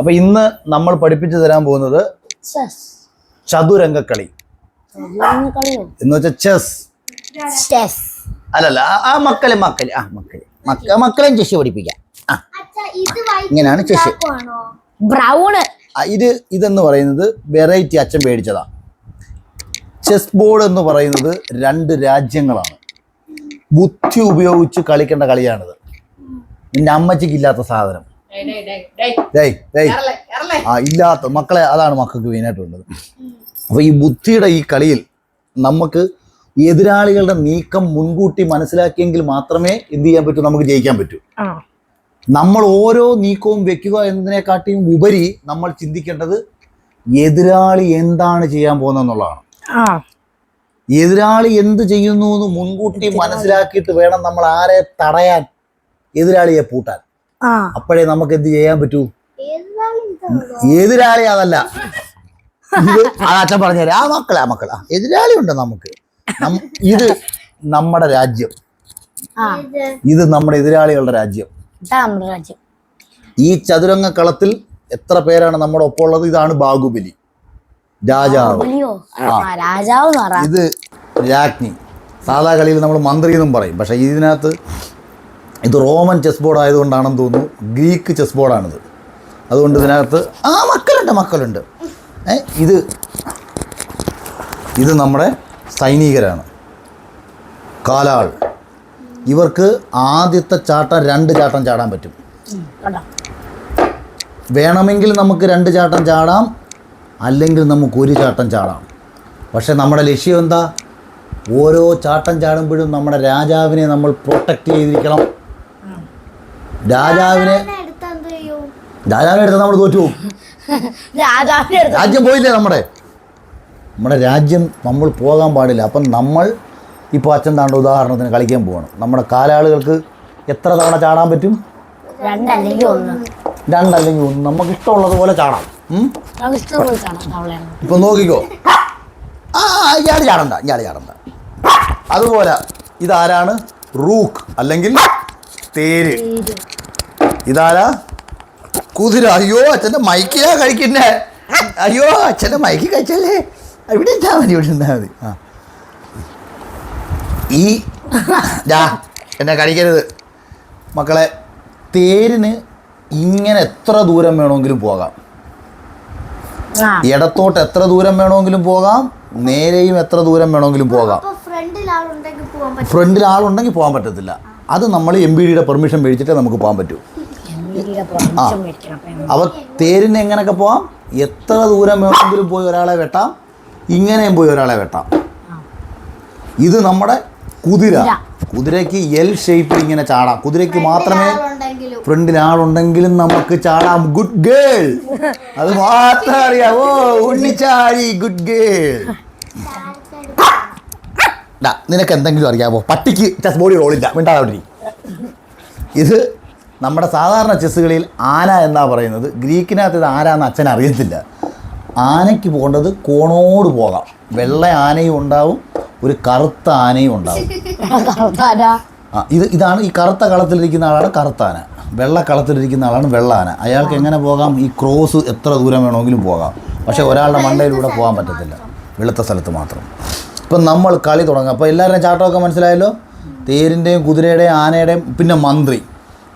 അപ്പൊ ഇന്ന് നമ്മൾ പഠിപ്പിച്ചു തരാൻ പോകുന്നത് ചതുരംഗക്കളി. എന്ന് വെച്ചാൽ ചെസ് അല്ലല്ല ആ- മക്കളെ മക്കളെ ആ മക്കളെ. മക്ക മക്കളെയും ചെസ് പഠിപ്പിക്കാം. ആ. ഇങ്ങനെയാണ് ചെസ് ബ്രൗണ് ആ, ഇത് ഇതെന്ന് പറയുന്നത് വെറൈറ്റി അച്ഛൻ മേടിച്ചതാ. ചെസ് ബോർഡ് എന്ന് പറയുന്നത് രണ്ട് രാജ്യങ്ങളാണ്. ബുദ്ധി ഉപയോഗിച്ച് കളിക്കേണ്ട കളിയാണിത്. നിന്റെ അമ്മച്ചിക്കില്ലാത്ത സാധനം. ആ ഇല്ലാത്ത മക്കളെ അതാണ് മക്കൾക്ക് മെയിനായിട്ടുള്ളത്. അപ്പോൾ ഈ ബുദ്ധിയുടെ ഈ കളിയിൽ നമുക്ക് എതിരാളികളുടെ നീക്കം മുൻകൂട്ടി മനസ്സിലാക്കിയെങ്കിൽ മാത്രമേ എന്ത് ചെയ്യാൻ പറ്റൂ? നമുക്ക് ജയിക്കാൻ പറ്റൂ. ആ. നമ്മൾ ഓരോ നീക്കവും വെക്കുക എന്നതിനെക്കാട്ടിയും ഉപരി നമ്മൾ ചിന്തിക്കേണ്ടത് എതിരാളി എന്താണ് ചെയ്യാൻ പോകുന്നതെന്നുള്ളതാണ് ആ. എതിരാളി എന്ത് ചെയ്യുന്നു എന്ന് മുൻകൂട്ടി മനസ്സിലാക്കിയിട്ട് വേണം നമ്മൾ ആരെ തടയാൻ എതിരാളിയെ പൂട്ടാൻ. ആ അപ്പോഴേ നമുക്ക് എന്ത് ചെയ്യാൻ പറ്റൂ? എതിരാളി അതല്ല. ഇത് അച്ഛൻ പറഞ്ഞുതരാം. ആ മക്കളാ മക്കളാ. ആ, എതിരാളി ഉണ്ട് നമുക്ക്. ഇത് നമ്മുടെ രാജ്യം. ഇത് നമ്മുടെ എതിരാളികളുടെ രാജ്യം. ഈ ചതുരംഗ കളത്തിൽ എത്ര പേരാണ് നമ്മുടെ ഒപ്പം ഉള്ളത്? ഇതാണ് ബാഹുബലി. രാജാവ്. ഇത് രാജ്ഞി. സാധാ കളിയിൽ നമ്മൾ മന്ത്രി എന്നും പറയും. പക്ഷെ ഇതിനകത്ത് ഇത് റോമൻ ചെസ് ബോർഡ് ആയതുകൊണ്ടാണെന്ന് തോന്നുന്നു. ഗ്രീക്ക് ചെസ് ബോർഡാണിത്. അതുകൊണ്ട് ഇതിനകത്ത് ആ മക്കളുണ്ട് മക്കളുണ്ട്. ഏ ഇത് ഇത് നമ്മുടെ സൈനികരാണ്. കാലാൾ. ഇവർക്ക് ആദ്യത്തെ ചാട്ടം രണ്ട് ചാട്ടം ചാടാൻ പറ്റും. വേണമെങ്കിൽ നമുക്ക് രണ്ട് ചാട്ടം ചാടാം അല്ലെങ്കിൽ നമുക്ക് ഒരു ചാട്ടം ചാടാം. പക്ഷേ നമ്മുടെ ലക്ഷ്യം എന്താ? ഓരോ ചാട്ടം ചാടുമ്പോഴും നമ്മുടെ രാജാവിനെ നമ്മൾ പ്രൊട്ടക്റ്റ് ചെയ്തിരിക്കണം. രാജാവിനെ രാജാവിനെ എടുത്ത് നമ്മൾ തോറ്റു പോകും രാജ്യം പോയില്ലേ നമ്മുടെ? നമ്മുടെ രാജ്യം നമ്മൾ പോകാൻ പാടില്ല. അപ്പം നമ്മൾ ഇപ്പോൾ അച്ഛൻ താണ്ട ഉദാഹരണത്തിന് കളിക്കാൻ പോകണം നമ്മുടെ കാലാളുകൾക്ക് എത്ര തവണ ചാടാൻ പറ്റും? രണ്ടല്ലെങ്കിൽ ഒന്ന്. രണ്ടല്ലെങ്കിൽ ഒന്ന്. നമുക്ക് ഇഷ്ടമുള്ളതുപോലെ ചാടാം. ഇപ്പൊ നോക്കിക്കോ. ആ ഇയാൾ ചാടണ്ട ഇയാൾ ചാടണ്ട. അതുപോലെ ഇതാരാണ്? റൂക്ക് അല്ലെങ്കിൽ തേര്. ഇതാരാ? കുതിര. അയ്യോ അച്ഛന്റെ മൈക്കിലാ കഴിക്കുന്നേ. അയ്യോ അച്ഛന്റെ മൈക്കി കഴിച്ചല്ലേ? ഇവിടെ ഇട്ടാ മതി ഇവിടെ ഇട്ടാ മതി. ആ. ഈ ഡാ എന്നെ കടിക്കരുത് മക്കളെ തേരിന് ഇങ്ങനെ എത്ര ദൂരം വേണമെങ്കിലും പോകാം. ഇടത്തോട്ട് എത്ര ദൂരം വേണമെങ്കിലും പോകാം. നേരെയും എത്ര ദൂരം വേണമെങ്കിലും പോകാം. ഫ്രണ്ടിൽ ആളുണ്ടെങ്കിൽ പോകാൻ പറ്റത്തില്ല. അത് നമ്മൾ എം ബി ഡിയുടെ പെർമിഷൻ മേടിച്ചിട്ടേ നമുക്ക് പോകാൻ പറ്റൂ. അപ്പൊ അവ തേരിന് എങ്ങനെയൊക്കെ പോവാം? എത്ര ദൂരം വേണമെങ്കിലും പോയി ഒരാളെ വെട്ടാം? ഇങ്ങനെയും പോയി ഒരാളെ വെട്ടാം. ഇത് നമ്മുടെ കുതിര. കുതിര. കുതിരയ്ക്ക് എൽ ഷേപ്പിൽ ഇങ്ങനെ ചാടാം. കുതിരയ്ക്ക് മാത്രമേ ആളുണ്ടെങ്കിലും. ഫ്രണ്ടിൽ ആളുണ്ടെങ്കിലും നമുക്ക് ചാടാം. ഗുഡ് ഗേൾ അത് മാത്രം അറിയാം. ഓ ഉണ്ണിച്ചാടി ഗുഡ് ഗേൾ നിനക്ക് എന്തെങ്കിലും അറിയാമോ പട്ടിക്ക് ചെസ് ബോഡി റോളില്ല മിണ്ടാതെ അവിടെ ഇത് നമ്മുടെ സാധാരണ ചെസ്സുകളിൽ ആന എന്നാ പറയുന്നത്? ഗ്രീക്കിനകത്ത് ഇത് ആരാന്ന് അച്ഛൻ അറിയത്തില്ല. ആനയ്ക്ക് പോകേണ്ടത് കോണോട് പോകാം. വെള്ള ആനയും ഉണ്ടാവും ഒരു കറുത്ത ആനയും ഉണ്ടാവും? ആ ഇത് ഇതാണ് ഈ കറുത്ത കളത്തിലിരിക്കുന്ന ആളാണ് കറുത്ത ആന. വെള്ള കളത്തിലിരിക്കുന്ന ആളാണ് വെള്ള ആന. അയാൾക്ക് എങ്ങനെ പോകാം? ഈ ക്രോസ് എത്ര ദൂരം വേണമെങ്കിലും പോകാം. പക്ഷേ ഒരാളുടെ മണ്ടയിലൂടെ പോകാൻ പറ്റത്തില്ല. വെളുത്ത സ്ഥലത്ത് മാത്രം. ഇപ്പം നമ്മൾ കളി തുടങ്ങാം. അപ്പോൾ എല്ലാവരുടെയും ചാട്ടമൊക്കെ മനസ്സിലായല്ലോ? തേരിന്റെയും കുതിരയുടെയും ആനയുടെയും പിന്നെ മന്ത്രി.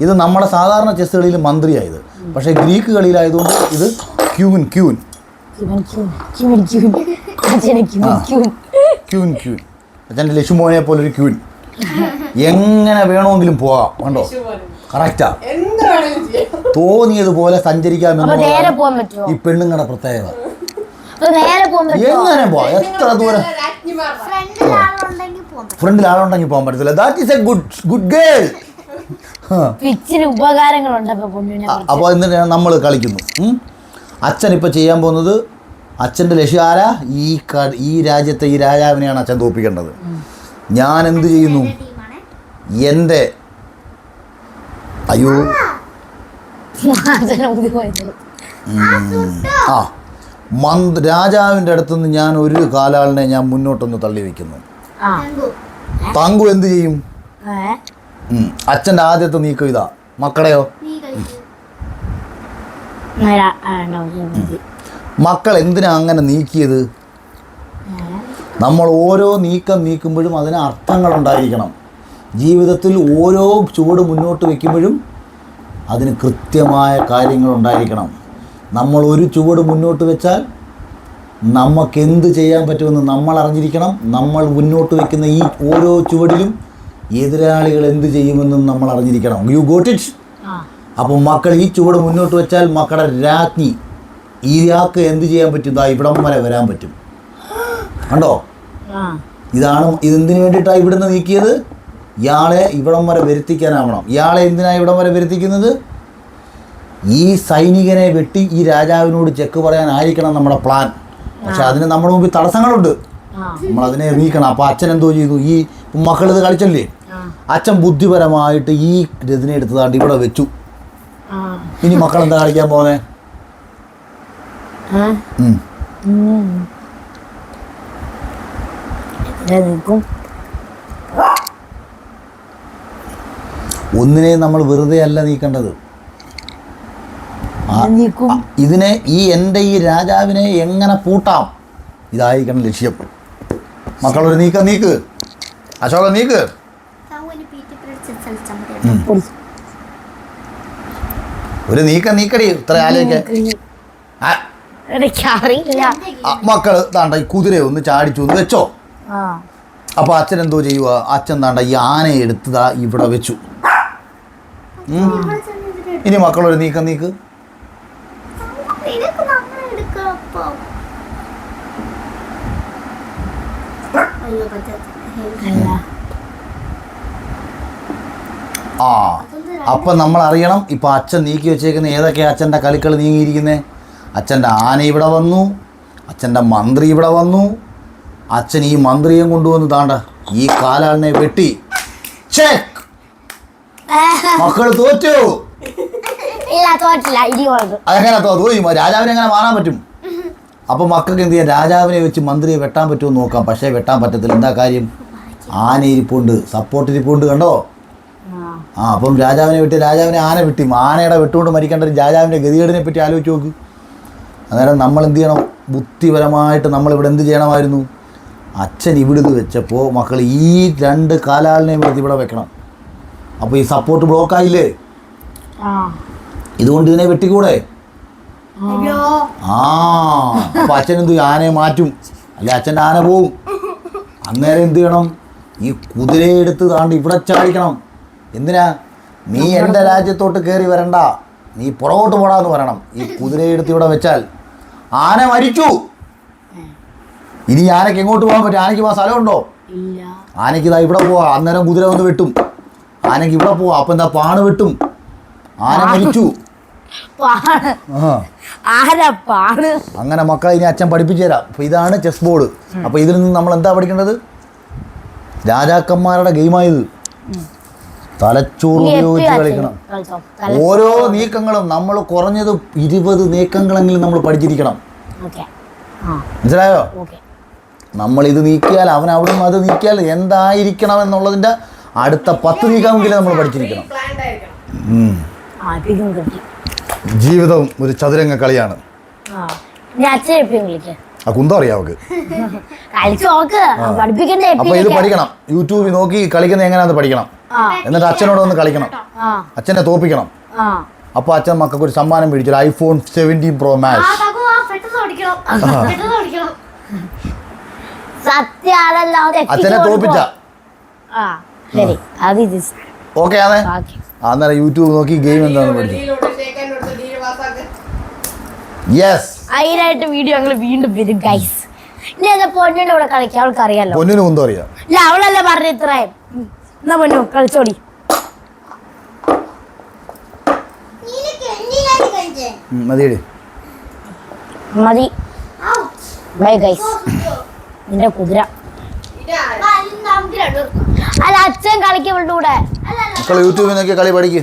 ഇത് നമ്മുടെ സാധാരണ ചെസ്സുകളിൽ മന്ത്രിയായത്. പക്ഷേ ഗ്രീക്ക് കളിയിലായതുകൊണ്ട് ഇത് ക്യൂൻ ക്യൂൻ. ക്യൂൻ, ക്യൂൻ, അച്ഛന്റെ ലക്ഷ്മോനെ പോലെ ഒരു ക്യൂൻ. എങ്ങനെ വേണമെങ്കിലും പോകാം കണ്ടോ? കറക്റ്റാ. തോന്നിയതുപോലെ സഞ്ചരിക്കാമെന്ന് ഈ പെണ്ണുങ്ങളുടെ പ്രത്യേകത. എങ്ങനെ പോവാം? എത്ര ദൂരം? ഫ്രണ്ടിൽ ആളുണ്ടെങ്കിൽ പോകാൻ പറ്റും ഫ്രണ്ടിൽ ആളുണ്ടെങ്കിൽ പോകാൻ പറ്റത്തില്ല. That is a good good girl പിച്ചിന് ഉപകാരങ്ങളുണ്ട് അപ്പോൾ എന്തിനാണ് നമ്മൾ കളിക്കുന്നു? അച്ഛൻ ഇപ്പോൾ ചെയ്യാൻ പോകുന്നത് അച്ഛന്റെ ലക്ഷ്യം ആരാ? ഈ ഈ രാജ്യത്തെ ഈ രാജാവിനെയാണ് അച്ഛൻ തോപ്പിക്കേണ്ടത് ഞാൻ എന്ത് ചെയ്യുന്നു? എന്റെ അയ്യോ. ആ മന്ത് രാജാവിന്റെ അടുത്തുനിന്ന് ഞാൻ ഒരു കാലാളിനെ ഞാൻ മുന്നോട്ടൊന്ന് തള്ളി വയ്ക്കുന്നു തെങ്കു എന്ത് ചെയ്യും. അച്ഛന്റെ ആദ്യത്തെ നീക്കം ഇതാ. മക്കളെയോ. മക്കൾ എന്തിനാ അങ്ങനെ നീക്കിയത്? നമ്മൾ ഓരോ നീക്കം നീക്കുമ്പോഴും അതിന് അർത്ഥങ്ങളുണ്ടായിരിക്കണം ജീവിതത്തിൽ ഓരോ ചുവട് മുന്നോട്ട് വയ്ക്കുമ്പോഴും അതിന് കൃത്യമായ കാര്യങ്ങളുണ്ടായിരിക്കണം നമ്മൾ ഒരു ചുവട് മുന്നോട്ട് വെച്ചാൽ നമുക്ക് എന്ത് ചെയ്യാൻ പറ്റുമെന്ന് നമ്മൾ അറിഞ്ഞിരിക്കണം. നമ്മൾ മുന്നോട്ട് വയ്ക്കുന്ന ഈ ഓരോ ചുവടിലും എതിരാളികൾ എന്ത് ചെയ്യുമെന്നും നമ്മൾ അറിഞ്ഞിരിക്കണം. യു ഗോട്ട് ഇറ്റ് അപ്പോൾ മക്കൾ ഈ ചുവട് മുന്നോട്ട് വെച്ചാൽ മക്കളുടെ രാജ്ഞി ഇയാൾക്ക് എന്ത് ചെയ്യാൻ പറ്റും? ദാ ഇവിടം വരെ വരാൻ പറ്റും. കണ്ടോ? ഇതാണ് ഇതെന്തിനു വേണ്ടിയിട്ടാണ് ഇവിടുന്ന് നീക്കിയത്? ഇയാളെ ഇവിടം വരെ വരുത്തിക്കാനാവണം. ഇയാളെ എന്തിനാണ് ഇവിടം വരെ വരുത്തിക്കുന്നത്? ഈ സൈനികനെ വെട്ടി ഈ രാജാവിനോട് ചെക്ക് പറയാനായിരിക്കണം നമ്മുടെ പ്ലാൻ. പക്ഷെ അതിന് നമ്മുടെ മുമ്പിൽ തടസ്സങ്ങളുണ്ട്. നമ്മൾ അതിനെ നീക്കണം. അപ്പോൾ അച്ഛൻ എന്തോ ചെയ്തു? ഈ മക്കളിത് കളിച്ചല്ലേ? അച്ഛൻ ബുദ്ധിപരമായിട്ട് ഈ രഥിനെ എടുത്തതാണ്ട് ഇവിടെ വെച്ചു. ഇനി മക്കൾ എന്താ കളിക്കാൻ പോന്നെ? ഒന്നിനെ നമ്മൾ വെറുതെ അല്ല നീക്കേണ്ടത്. ഇതിനെ ഈ എന്റെ ഈ രാജാവിനെ എങ്ങനെ പൂട്ടാം? ഇതായിരിക്കണം ലക്ഷ്യം മക്കളൊരു നീക്കം നീക്ക്. അശോക നീക്ക്. പീറ്റി. ഒരു നീക്ക നീക്കടി ഇത്ര ആലോചിക്ക മക്കൾ താണ്ട ഈ കുതിരയെ ഒന്ന് ചാടിച്ചു ഒന്ന് വെച്ചോ. അപ്പൊ അച്ഛൻ എന്തോ ചെയ്യുക അച്ഛൻ താണ്ട ഈ ആനയെ എടുത്തതാ ഇവിടെ വെച്ചു. ഇനി മക്കളൊരു നീക്ക നീക്ക്. അയ്യോ അല്ല ആ അപ്പം നമ്മൾ അറിയണം ഇപ്പൊ അച്ഛൻ നീക്കി വെച്ചേക്കുന്ന ഏതൊക്കെ അച്ഛന്റെ കളിക്കൾ നീങ്ങിയിരിക്കുന്നേ? അച്ഛന്റെ ആന ഇവിടെ വന്നു അച്ഛന്റെ മന്ത്രി ഇവിടെ വന്നു അച്ഛൻ ഈ മന്ത്രിയും കൊണ്ടുവന്ന് താണ്ട ഈ കാലാളിനെ വെട്ടി. ചെക്ക് മക്കൾ തോറ്റു. അതെങ്ങനെ തോന്നി രാജാവിനെ എങ്ങനെ മാറാൻ പറ്റും? അപ്പോൾ മക്കൾക്ക് എന്ത് ചെയ്യാം? രാജാവിനെ വെച്ച് മന്ത്രിയെ വെട്ടാൻ പറ്റുമോ നോക്കാം. പക്ഷേ വെട്ടാൻ പറ്റത്തില്ല. എന്താ കാര്യം? ആന ഇരിപ്പുണ്ട് സപ്പോർട്ട് ഇരിപ്പുണ്ട് കണ്ടോ? ആ. അപ്പം രാജാവിനെ വിട്ട് രാജാവിനെ ആന വിട്ടി. ആനയുടെ വെട്ടുകൊണ്ട് മരിക്കേണ്ട ഒരു രാജാവിന്റെ ഗതികേടിനെ പറ്റി ആലോചിച്ച് നോക്ക്. അന്നേരം നമ്മൾ എന്ത് ചെയ്യണം? ബുദ്ധിപരമായിട്ട് നമ്മളിവിടെ എന്ത് ചെയ്യണമായിരുന്നു? അച്ഛൻ ഇവിടുന്ന് വെച്ചപ്പോൾ മക്കൾ ഈ രണ്ട് കാലാളിനെയും വിളിച്ച് ഇവിടെ വെക്കണം. അപ്പോൾ ഈ സപ്പോർട്ട് ബ്ലോക്കായില്ലേ ആ. ഇതുകൊണ്ട് ഇതിനെ വെട്ടിക്കൂടെ? ആ അപ്പം അച്ഛൻ എന്ത് ആനയെ മാറ്റും. അല്ലെ അച്ഛന്റെ ആന പോവും. അന്നേരം എന്ത് ചെയ്യണം? ഈ കുതിരയെ എടുത്ത് താണ്ട് ഇവിടെ ചാടിക്കണം. എന്തിനാ? നീ എന്റെ രാജ്യത്തോട്ട് കയറി വരണ്ട. നീ പുറകോട്ട് പോടാന്ന് പറയണം. ഈ കുതിരയെ എടുത്ത് ഇവിടെ വെച്ചാൽ. ആന മരിച്ചു. ഇനി ആനയ്ക്ക് എങ്ങോട്ട് പോകാൻ പറ്റും? ആനയ്ക്ക് പോകാൻ സ്ഥലമുണ്ടോ? ആനയ്ക്ക് ഇതാ ഇവിടെ പോവാ. അന്നേരം കുതിര വന്ന് വെട്ടും. ആനയ്ക്ക് ഇവിടെ പോവാ. അപ്പൊ എന്താ പാണ് വെട്ടും? ആന മരിച്ചു. അങ്ങനെ മക്കളെ ഇനി അച്ഛൻ പഠിപ്പിച്ചു തരാം. ഇതാണ് ചെസ് ബോർഡ്. അപ്പൊ ഇതിൽ നിന്ന് നമ്മൾ എന്താ പഠിക്കേണ്ടത്? രാജാക്കന്മാരുടെ ഗെയിമായത്. തലച്ചോറ് ഉപയോഗിച്ച് കളിക്കണം. ഓരോ നീക്കങ്ങളും നമ്മൾ കുറഞ്ഞത് ഇരുപത് നീക്കങ്ങളെങ്കിലും നമ്മൾ പഠിച്ചിരിക്കണം. മനസ്സിലായോ? നമ്മൾ ഇത് നീക്കിയാൽ അവൻ അവിടെ അത് നീക്കിയാൽ എന്തായിരിക്കണം എന്നുള്ളതിന്റെ അടുത്ത പത്ത് നീക്കമെങ്കിലും നമ്മൾ പഠിച്ചിരിക്കണം. ജീവിതം ഒരു ചതുരംഗ കളിയാണ്. ഞാൻ അച്ഛൻ എപ്പിക്കും വിളിക്കാം. ആ കുന്തം അറിയാം അവക്ക്. അപ്പൊ ഇത് പഠിക്കണം. യൂട്യൂബിൽ നോക്കി കളിക്കുന്ന എങ്ങനെയാന്ന് പഠിക്കണം. എന്നിട്ട് അച്ഛനോട് ഒന്ന് കളിക്കണം. അച്ഛനെ തോപ്പിക്കണം. അപ്പൊ അച്ഛൻ മക്കൾക്ക് ഒരു സമ്മാനം മേടിച്ചു. ഐഫോൺ സെവന്റീൻ പ്രോ മാക്സ് തകു ആ പെട്ടെന്ന് ഓടിക്കണം. പെട്ടെന്ന് ഓടിക്കണം. സത്യാണല്ലാതെ അച്ഛനെ തോപ്പിച്ച. ആ ശരി. അത് ഇത്. ഓക്കെ ആണേ അന്നേരം യൂട്യൂബ് നോക്കി ഗെയിം എന്താണെന്ന് പഠിച്ചു യെസ് അതിനായിട്ട് വീഡിയോ ഞങ്ങൾ വീണ്ടും വരും ഗൈസ് ഇനി അത് പൊന്നിന്റെ കൂടെ കളിക്കാം അവൾക്ക് അറിയാലോ? പൊന്നിന് കുന്തം അറിയാം. ഇല്ല അവളല്ല പറഞ്ഞ ഇത്രയും. എന്നാ പൊന്നു കളിച്ചോടി. മതിയടി. മതി. ബൈ ഗൈസ് നിന്റെ കുതിര. അല്ല അച്ഛൻ കളിക്കും ഇവളുടെ കൂടെ. മക്കൾ യൂട്യൂബിൽ നോക്കി കളി പഠിക്ക്.